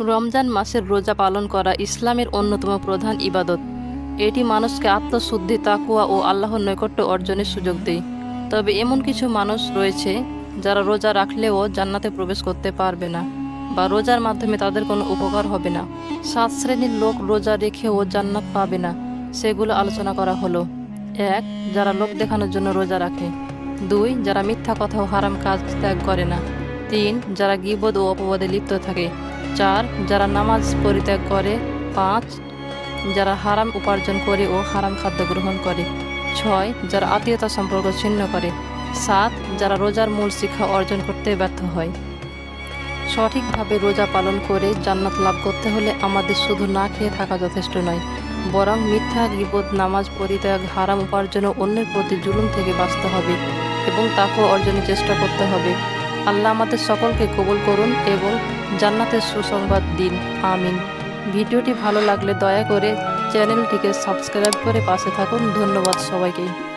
রমজান মাসের রোজা পালন করা ইসলামের অন্যতম প্রধান ইবাদত। এটি মানুষকে আত্মশুদ্ধি, তাকুয়া ও আল্লাহর নৈকট্য অর্জনের সুযোগ দেয়। তবে এমন কিছু মানুষ রয়েছে যারা রোজা রাখলেও জান্নাতে প্রবেশ করতে পারবে না বা রোজার মাধ্যমে তাদের কোনো উপকার হবে না। সাত শ্রেণির লোক রোজা রেখেও জান্নাত পাবে না, সেগুলো আলোচনা করা হলো। এক, যারা লোক দেখানোর জন্য রোজা রাখে। দুই, যারা মিথ্যা কথা ও হারাম কাজ ত্যাগ করে না। তিন, যারা গিবদ ও অপবাদে লিপ্ত থাকে। চার, যারা নামাজ পরিত্যাগ করে। পাঁচ, যারা হারাম উপার্জন করে ও হারাম খাদ্য গ্রহণ করে। ছয়, যারা আত্মীয়তা সম্পর্ক ছিন্ন করে। সাত, যারা রোজার মূল শিক্ষা অর্জন করতে ব্যর্থ হয়। সঠিকভাবে রোজা পালন করে জান্নাত লাভ করতে হলে আমাদের শুধু না খেয়ে থাকা যথেষ্ট নয়, বরং মিথ্যা গিবদ নামাজ পরিত্যাগ, হারাম উপার্জন অন্যের প্রতি জুলুম থেকে বাঁচতে হবে এবং তাকেও অর্জনের চেষ্টা করতে হবে। আল্লাহ আমাদের সকলকে কবুল করুন এবং জান্নাতের সুসংবাদ দিন। আমিন। ভিডিওটি ভালো লাগলে দয়া করে চ্যানেলটিকে সাবস্ক্রাইব করে পাশে থাকুন। ধন্যবাদ সবাইকে।